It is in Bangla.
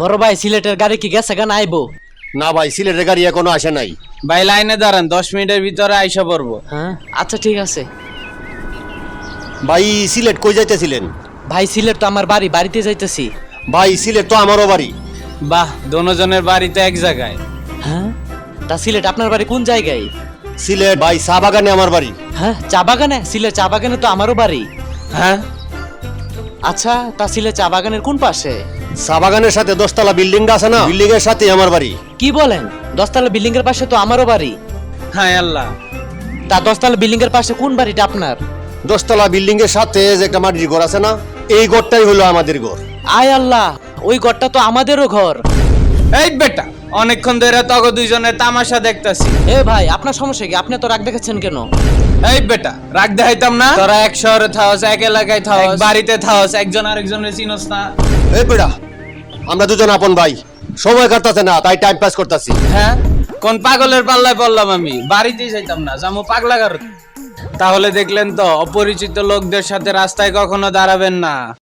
বড় ভাই সিলেটের গাড়ি কি গেছে গান আইবো? না ভাই সিলেটের গাড়ি এখনও আসে নাই। ভাই লাইনে দাঁড়ান দশ মিনিটের ভিতরে আইসা পড়ব। হ্যাঁ? আচ্ছা ঠিক আছে। ভাই সিলেট কই যাইতেছিলেন? ভাই সিলেট তো আমার বাড়ি বাড়িতে যাইতেছি। ভাই সিলেট তো আমারও বাড়ি। বাহ দোনোজনের বাড়িতে এক জায়গায়। হ্যাঁ? তা সিলেট আপনার বাড়ি কোন জায়গায়? সিলেট ভাই চা বাগানে আমার বাড়ি। হ্যাঁ চা বাগানে? সিলেট চা বাগানে তো আমারও বাড়ি। হ্যাঁ? আচ্ছা তা সিলেট চা বাগানের কোন পাশে? চা বাগানের সাথে দশতলা বিল্ডিং আছে না? বিল্ডিং এর সাথে আমার বাড়ি। কি বলেন? দশতলা বিল্ডিং এর পাশে তো আমারও বাড়ি। হ্যাঁ আল্লাহ। তা দশতলা বিল্ডিং এর পাশে কোন বাড়িটা আপনার? দশতলা বিল্ডিং এর সাথে যে একটা মাটির ঘর আছে না এই ঘরটাই হলো আমাদের ঘর। আয় আল্লাহ ওই ঘরটা তো আমাদেরও ঘর। এই বেটা অনেকক্ষণ ধরে তগো দুইজনে তামাশা দেখতাছি। এ ভাই আপনার সমস্যা কি? আপনি তো রাগ দেখাচ্ছেন কেন? এই বেটা রাগ দেখাইতাম না? তোরা এক শহরে থাকস এক এলাকায় থাকস বাড়িতে থাকস একজন আরেকজনের চিনস না। এই বেড়া আমরা দুজন আপন ভাই। সময় কাটতাছে না, তাই টাইম পাস করতেছি। হ্যাঁ? কোন পাগলের পাল্লায় পড়লাম আমি? বাড়িতেই যাইতাম না জামু পাগলা কারণ তাহলে দেখলেন তো, অপরিচিত লোকদের সাথে রাস্তায় কখনো দাঁড়াবেন না।